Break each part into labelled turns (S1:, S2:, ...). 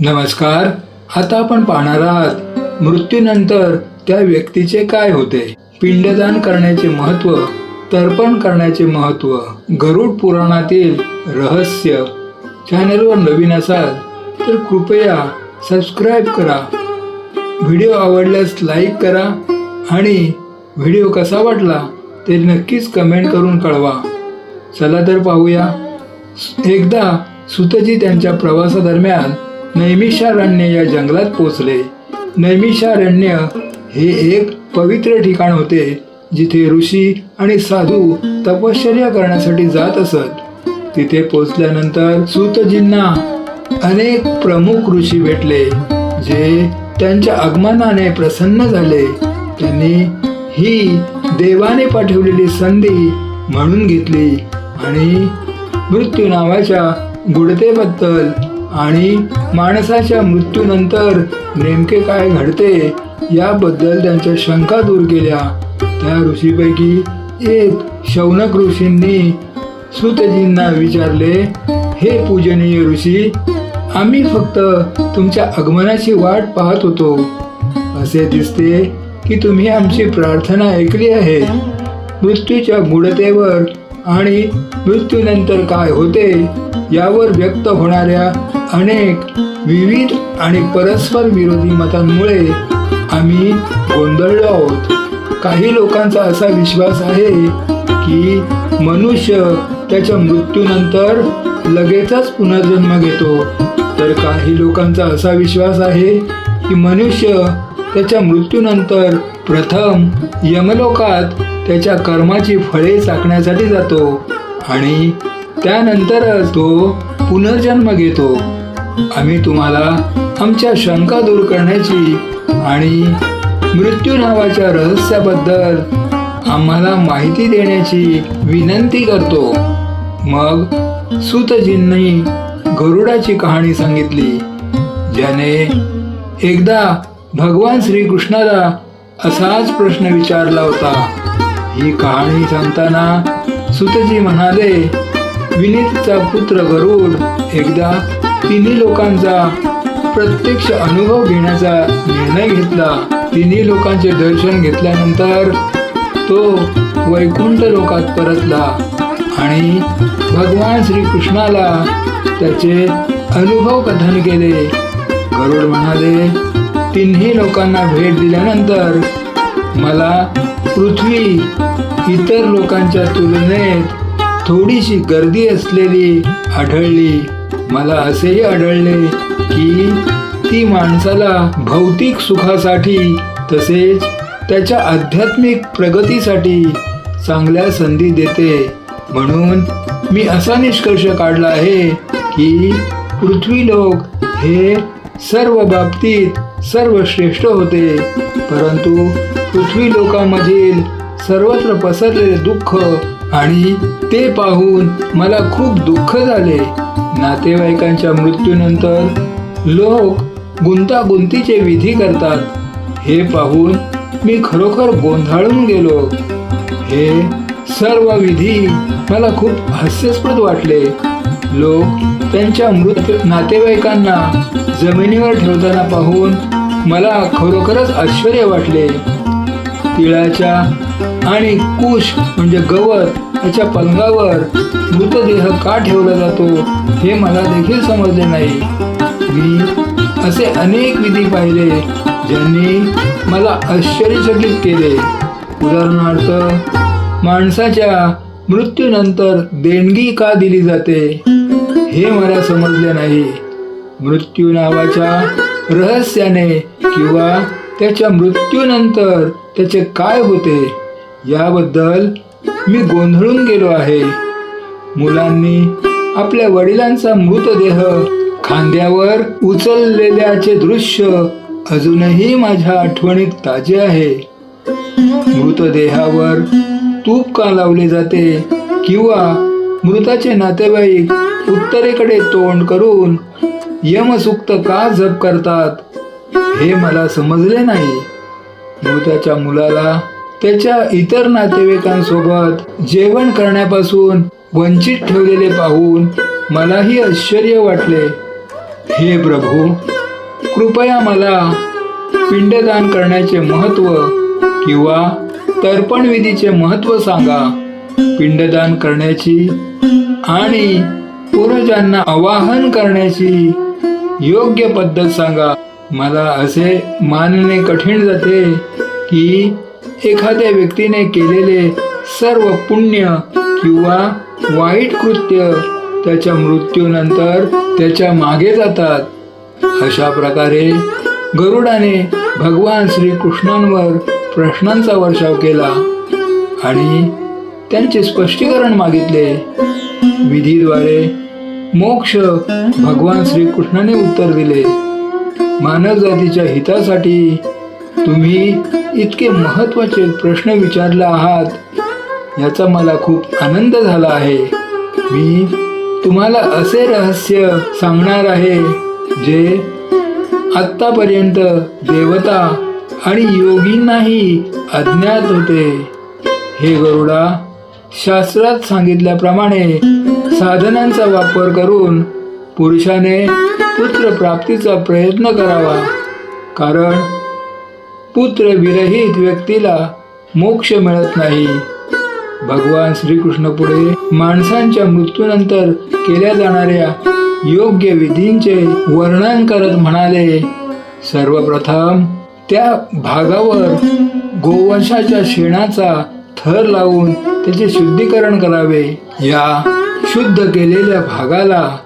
S1: नमस्कार आता आपण पाहणार आहात मृत्यूनंतर त्या व्यक्तीचे काय होते? पिंडदान करण्याचे महत्त्व तर्पण करण्याचे महत्त्व गरुड पुराणातील रहस्य. चॅनलवर नवीन असाल तर कृपया सबस्क्राईब करा. व्हिडिओ आवडल्यास लाईक करा आणि व्हिडिओ कसा वाटला ते नक्कीच कमेंट करून कळवा. चला तर पाहूया. एकदा सुतजी त्यांच्या प्रवासादरम्यान नैमिषारण्य या जंगलात पोचले नैमिषारण्य हे एक पवित्र ठिकाण होते जिथे ऋषी आणि साधू तपश्चर्या करण्यासाठी जात असत. तिथे पोचल्यानंतर सुतजींना अनेक प्रमुख ऋषी भेटले जे त्यांच्या आगमनाने प्रसन्न झाले. त्यांनी ही देवाने पाठवलेली संधी म्हणून घेतली आणि मृत्यू नावाच्या गुडतेबद्दल आणि माणसाच्या मृत्यूनंतर नेमके काय घडते याबद्दल त्यांच्या शंका दूर केल्या. त्या ऋषीपैकी एक शौनक ऋषींनी सुतजींना विचारले हे पूजनीय ऋषी आम्ही फक्त तुमच्या आगमनाची वाट पाहत होतो. असे दिसते की तुम्ही आमची प्रार्थना ऐकली आहे. मृत्यूच्या गुढतेवर आणि मृत्यूनंतर काय होते यावर व्यक्त होणाऱ्या अनेक विविध आणि परस्पर विरोधी मतांमुळे आम्ही गोंधळलो आहोत. काही लोकांचा असा विश्वास आहे की मनुष्य त्याच्या मृत्यूनंतर लगेचच पुनर्जन्म घेतो. तर काही लोकांचा असा विश्वास आहे की मनुष्य त्याच्या मृत्यूनंतर प्रथम यमलोकात त्याच्या कर्माची फळे चाकण्यासाठी जातो आणि त्यानंतरच तो पुनर्जन्म घेतो. आम्ही तुम्हाला आमच्या शंका दूर करण्याची आणि मृत्यू नावाच्या रहस्याबद्दल आम्हाला माहिती देण्याची विनंती करतो. मग सुतजींनी गरुडाची कहाणी सांगितली ज्याने एकदा भगवान श्रीकृष्णाला असाच प्रश्न विचारला होता. ही कहाणी सांगताना सुतजी म्हणाले विनीतचा पुत्र गरुड एकदा तिन्ही लोकांचा प्रत्यक्ष अनुभव घेण्याचा निर्णय घेतला. तिन्ही लोकांचे दर्शन घेतल्यानंतर तो वैकुंठ लोकात परतला आणि भगवान श्रीकृष्णाला त्याचे अनुभव कथन केले. गरुड म्हणाले तिन्ही लोकांना भेट दिल्यानंतर मला पृथ्वी इतर लोकांच्या तुलनेत थोडीशी गर्दी असलेली आढळली. मला असेही आढळले की ती माणसाला भौतिक सुखासाठी तसेच त्याच्या आध्यात्मिक प्रगतीसाठी चांगल्या संधी देते. म्हणून मी असा निष्कर्ष काढला आहे की पृथ्वी लोक हे सर्व बाबतीत सर्वश्रेष्ठ होते. परंतु पृथ्वी लोकांमधील सर्वत्र पसरलेले दुःख आणि ते पाहून मला खूप दुःख झाले. नातेवाईकांच्या मृत्यूनंतर लोक गुंतागुंतीचे विधी करतात. हे पाहून मी खरोखर गोंधळून गेलो. हे सर्व विधी मला खूप हास्यास्पद वाटले. लोक त्यांच्या मृत नातेवाईकांना जमिनीवर ठेवताना पाहून मला खरोखरच आश्चर्य वाटले. तिळाच्या आणि कुश म्हणजे गवत याच्या पलंगावर मृतदेह का ठेवला जातो हे मला देखील समजले नाही. मी असे अनेक विधी पाहिले ज्यांनी मला आश्चर्यचकित केले. उदाहरणार्थ माणसाच्या मृत्यूनंतर देणगी का दिली जाते हे मला समजले नाही. मृत्यू नावाच्या रहस्याने किंवा त्याच्या मृत्यूनंतर त्याचे काय होते? याबद्दल मी गोंधळून गेलो आहे. मुलांनी आपल्या वडिलांचा मृतदेह खांद्यावर उचललेल्याचे दृश्य अजूनही माझ्या आठवणीत ताजे आहे. मृतदेहावर तूप का लावले जाते किंवा मृताचे नातेवाईक उत्तरेकडे तोंड करून यमसुक्त का जप करतात हे मला समजले नाही. मृताच्या मुलाला त्याच्या इतर नातेवाईकांसोबत जेवण करण्यापासून वंचित ठेवलेले पाहून मलाही आश्चर्य वाटले. हे प्रभू कृपया मला पिंडदान करण्याचे महत्त्व किंवा तर्पण विधीचे महत्त्व सांगा. पिंडदान करण्याची आणि पूर्वजांना आवाहन करण्याची योग्य पद्धत सांगा. मला असे मानणे कठीण जाते की एखाद्या व्यक्तीने केलेले सर्व पुण्य किंवा वाईट कृत्य त्याच्या मृत्यूनंतर त्याच्यामागे जातात. अशा प्रकारे गरुडाने भगवान श्रीकृष्णांवर प्रश्नांचा वर्षाव केला आणि त्यांचे स्पष्टीकरण मागितले. विधीद्वारे मोक्ष भगवान श्रीकृष्णाने उत्तर दिले. मानव जातीच्या हितासाठी तुम्ही इतके महत्त्वाचे प्रश्न विचारला आहात याचा मला खूप आनंद झाला आहे. मी तुम्हाला असे रहस्य सांगणार आहे जे आत्तापर्यंत देवता आणि योगींनाही अज्ञात होते. हे गरुडा शास्त्रात सांगितल्याप्रमाणे साधनांचा वापर करून पुरुषाने पुत्र प्राप्तीचा प्रयत्न करावा. कारण पुत्र विरहित व्यक्तीला मोक्ष मिळत नाही. भगवान श्रीकृष्ण पुढे माणसांच्या मृत्यूनंतर केल्या जाणाऱ्या योग्य विधींचे वर्णन करत म्हणाले सर्वप्रथम त्या भागावर गोवंशाच्या शेणाचा थर लावून त्याचे शुद्धीकरण करावे. या शुद्ध केलेल्या भागाला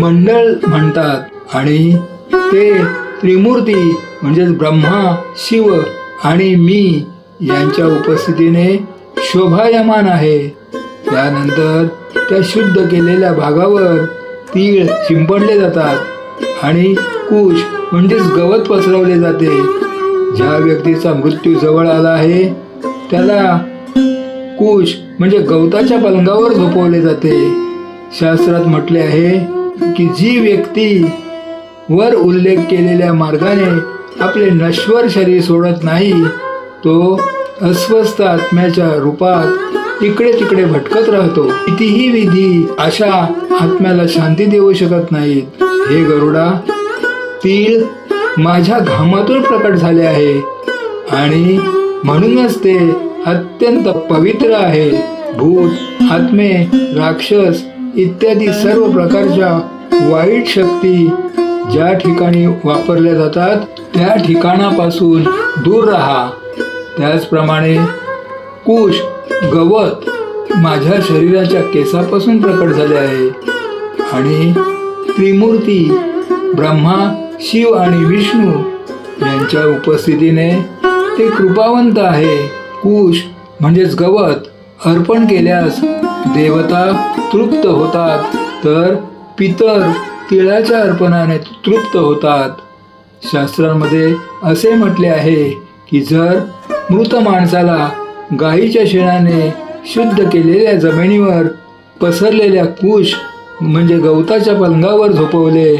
S1: मंडळ म्हणतात आणि ते त्रिमूर्ती म्हणजेच ब्रह्मा शिव आणि मी यांच्या उपस्थितीने शोभायमान आहे. त्यानंतर त्या शुद्ध केलेल्या भागावर तीळ शिंपडले जातात आणि कुश म्हणजेच गवत पसरवले जाते. ज्या व्यक्तीचा मृत्यू जवळ आला आहे त्याला कुश म्हणजे गवताच्या पलंगावर झोपवले जाते. शास्त्रात म्हटले आहे की जी व्यक्ती वर उल्लेख केलेल्या मार्गाने आपले नश्वर शरीर सोडत नाही तो अस्वस्थ आत्म्याच्या रूपात इकडे तिकडे भटकत राहतो. कितीही विधी अशा आत्म्याला शांती देऊ शकत नाहीत. हे गरुडा तीळ माझ्या घामातून प्रकट झाले आहे आणि म्हणूनच ते अत्यंत पवित्र आहे. भूत आत्मे राक्षस इत्यादी सर्व प्रकारच्या वाईट शक्ती ज्या ठिकाणी वापरल्या जातात त्या ठिकाणापासून दूर राहा. त्याचप्रमाणे कुश गवत माझ्या शरीराच्या केसापासून प्रकट झाले आहे. आणि त्रिमूर्ती ब्रह्मा शिव आणि विष्णू यांच्या उपस्थितीने ते कृपावंत आहे. कुश म्हणजेच गवत अर्पण केल्यास देवता तृप्त होतात. तर पितर तिळाच्या अर्पणाने तृप्त होतात. शास्त्रांमध्ये असे म्हटले आहे की जर मृत माणसाला गायीच्या शेणाने शुद्ध केलेल्या जमिनीवर पसरलेल्या कुश म्हणजे गवताच्या पलंगावर झोपवले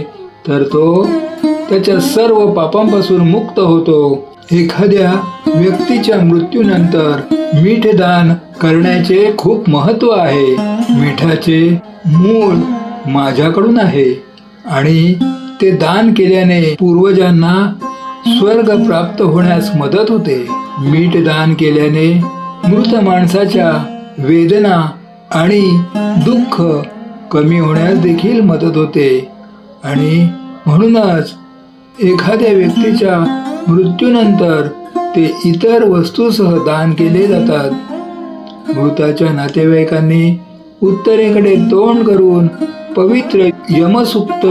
S1: तर तो त्याच्या सर्व पापांपासून मुक्त होतो. एखाद्या व्यक्तीच्या मृत्यूनंतर मीठ दान करण्याचे खूप महत्त्व आहे. मिठाचे मूळ माझ्याकडून आहे. आणि ते दान केल्याने पूर्वजांना स्वर्ग प्राप्त होण्यास मदत होते. मीठ दान केल्याने मृत माणसाच्या वेदना आणि दुःख कमी होण्यास देखील मदत होते. आणि म्हणूनच एखाद्या व्यक्तीच्या मृत्यूनंतर ते इतर वस्तूसह दान केले जातात. मृताच्या नातेवाईकांनी उत्तरेकडे तोंड करून पवित्र यमसुक्त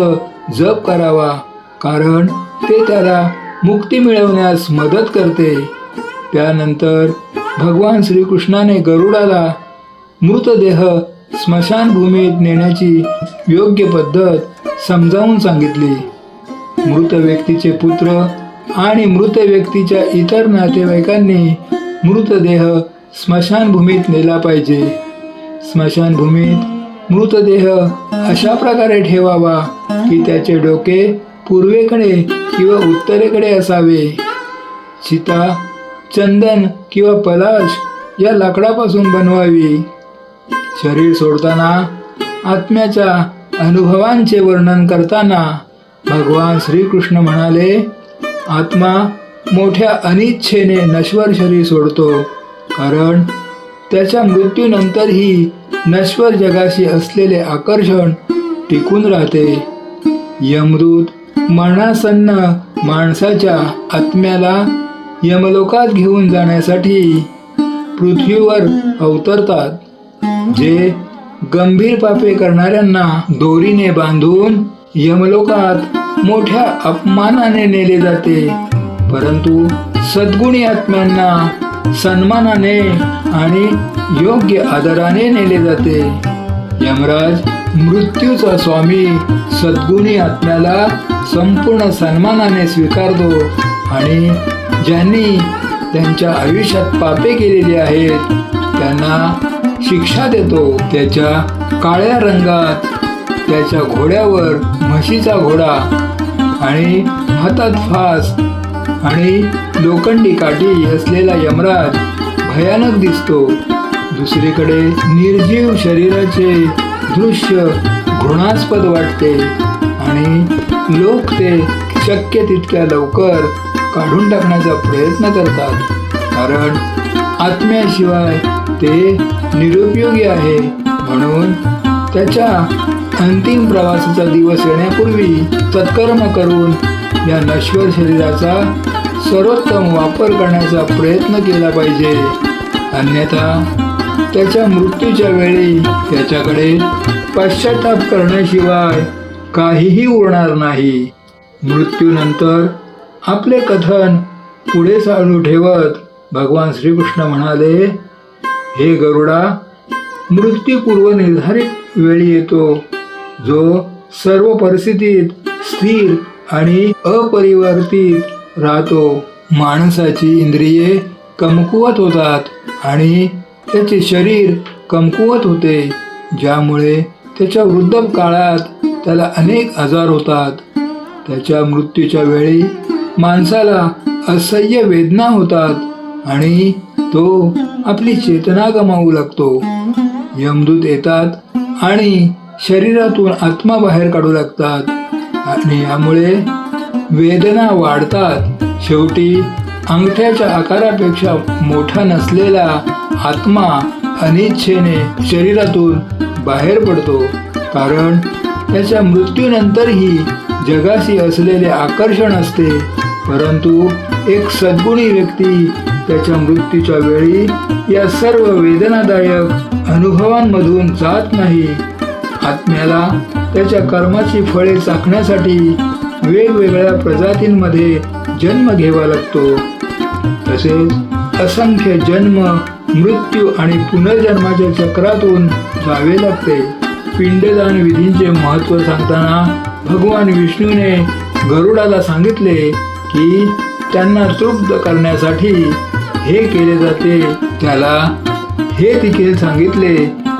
S1: जप करावा कारण ते त्याला मुक्ती मिळवण्यास मदत करते. त्यानंतर भगवान श्रीकृष्णाने गरुडाला मृतदेह स्मशानभूमीत नेण्याची योग्य पद्धत समजावून सांगितली. मृत व्यक्तीचे पुत्र आणि मृत व्यक्तीच्या इतर नातेवाईकांनी मृतदेह स्मशानभूमीत नेला पाहिजे. स्मशानभूमीत मृतदेह अशा प्रकारे ठेवावा की त्याचे डोके पूर्वेकडे किंवा उत्तरेकडे असावे. चिता चंदन किंवा पलाश या लाकडापासून बनवावी. शरीर सोडताना आत्म्याच्या अनुभवांचे वर्णन करताना भगवान श्रीकृष्ण म्हणाले आत्मा मोठ्या अनिच्छेने नश्वर शरीर सोडतो कारण त्याच्या मृत्यूनंतरही नश्वर जगाशी असलेले आकर्षण टिकून राहते. यमदूत मरणासन्न माणसाच्या आत्म्याला यमलोकात घेऊन जाण्यासाठी पृथ्वीवर अवतरतात जे गंभीर पापे करणाऱ्यांना दोरीने बांधून यमलोकात मोठ्या अपमानाने नेले जाते. परंतु सद्गुणी आत्म्यांना सन्मानाने आणि योग्य आदराने नेले जाते. यमराज मृत्यूचा स्वामी सद्गुणी आत्म्याला संपूर्ण सन्मानाने स्वीकारतो आणि ज्यांनी त्यांच्या आयुष्यात पापे केलेली आहेत त्यांना शिक्षा देतो. त्याच्या काळ्या रंगात त्याच्या घोड्यावर म्हशीचा घोडा आणि हातात फास आणि लोखंडी काठी असलेला यमराज भयानक दिसतो. दुसरीकडे निर्जीव शरीराचे दृश्य घृणास्पद वाटते आणि लोक ते शक्य तितक्या लवकर काढून टाकण्याचा प्रयत्न करतात. कारण आत्म्याशिवाय ते निरुपयोगी आहे. म्हणून त्याच्या अंतिम प्रवासाचा दिवस येण्यापूर्वी सत्कर्म करून या नश्वर शरीराचा सर्वोत्तम वापर करण्याचा प्रयत्न केला पाहिजे. अन्यथा त्याच्या मृत्यूच्या वेळी त्याच्याकडे पश्चाताप करण्याशिवाय काहीही उरणार नाही. मृत्यूनंतर आपले कथन पुढे चालू ठेवत भगवान श्रीकृष्ण म्हणाले हे गरुडा मृत्यूपूर्व निर्धारित वेळी येतो जो सर्व परिस्थितीत स्थिर आणि अपरिवर्तित राहतो. माणसाची इंद्रिये कमकुवत होतात आणि त्याचे शरीर कमकुवत होते ज्यामुळे त्याच्या वृद्ध काळात त्याला अनेक आजार होतात. त्याच्या मृत्यूच्या वेळी माणसाला असह्य वेदना होतात आणि तो आपली चेतना गमावू लागतो. यमदूत येतात आणि शरीरातून आत्मा बाहेर काढू लागतात. आणि यामुळे वेदना वाढतात. शेवटी अंगठ्याच्या आकारापेक्षा मोठा नसलेला आत्मा अनिच्छेने शरीरातून बाहेर पडतो. कारण त्याच्या मृत्यूनंतरही जगाशी असलेले आकर्षण असते. परंतु एक सद्गुणी व्यक्ती त्याच्या मृत्यूच्या वेळी या सर्व वेदनादायक अनुभवांमधून जात नाही. आत्म्याला त्याच्या कर्माची फळे चाखण्यासाठी वेगवेगळ्या प्रजातींमध्ये जन्म घ्यावा लागतो. तसेच असंख्य जन्म मृत्यू आणि पुनर्जन्माच्या चक्रातून जावे लागते. पिंडदान विधींचे महत्त्व सांगताना भगवान विष्णूने गरुडाला सांगितले की त्यांना तृप्त करण्यासाठी हे केले जाते. त्याला हे देखील सांगितले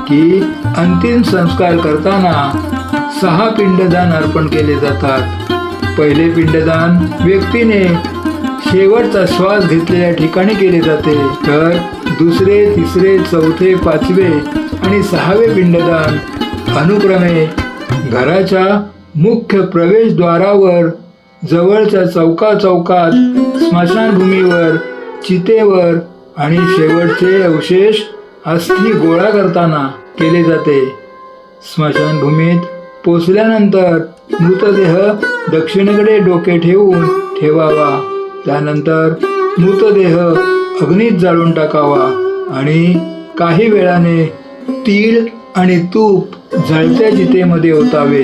S1: की अंतिम संस्कार करताना सहा पिंडदान अर्पण केले जातात. पहिले पिंडदान व्यक्तीने शेवटचा श्वास घेतलेल्या ठिकाणी केले जाते. तर दुसरे तिसरे चौथे पाचवे आणि सहावे पिंडदान अनुक्रमे घराच्या मुख्य प्रवेशद्वारावर जवळच्या चौका चौकात स्मशानभूमीवर चितेवर आणि शेवटचे अवशेष अस्थि गोळा करताना केले जाते. स्मशानभूमीत पोचल्यानंतर मृतदेह दक्षिणेकडे डोके ठेवून ठेवावा. त्यानंतर मृतदेह अग्नीत जाळून टाकावा आणि काही वेळाने तीळ आणि तूप जळत्या जितेमध्ये ओतावे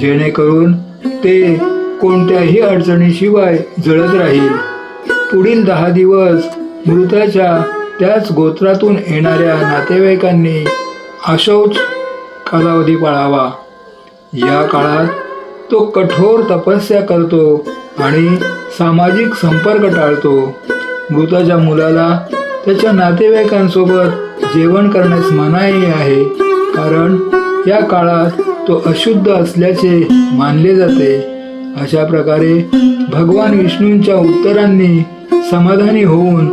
S1: जेणेकरून ते कोणत्याही अडचणीशिवाय जळत राहील. पुढील दहा दिवस मृताच्या त्याच गोत्रातून येणाऱ्या नातेवाईकांनी अशौच कालावधी पाळावा. या काळात तो कठोर तपस्या करतो आणि सामाजिक संपर्क टाळतो. मृताच्या मुलाला त्याच्या नातेवाईकांसोबत जेवण करण्यास मनाई आहे कारण या काळात तो अशुद्ध असल्याचे मानले जाते. अशा प्रकारे भगवान विष्णूंच्या उत्तरांनी समाधानी होऊन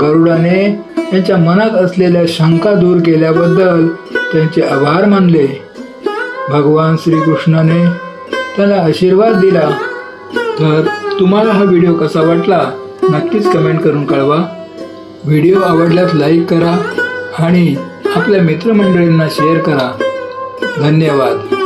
S1: गरुडाने त्यांच्या मनात असलेल्या शंका दूर केल्याबद्दल त्यांचे आभार मानले. भगवान श्रीकृष्णाने त्याला आशीर्वाद दिला. तर तुम्हाला हा व्हिडिओ कसा वाटला नक्कीच कमेंट करून कळवा. व्हिडिओ आवडल्यास लाईक करा आणि आपल्या मित्रमंडळींना शेअर करा. धन्यवाद.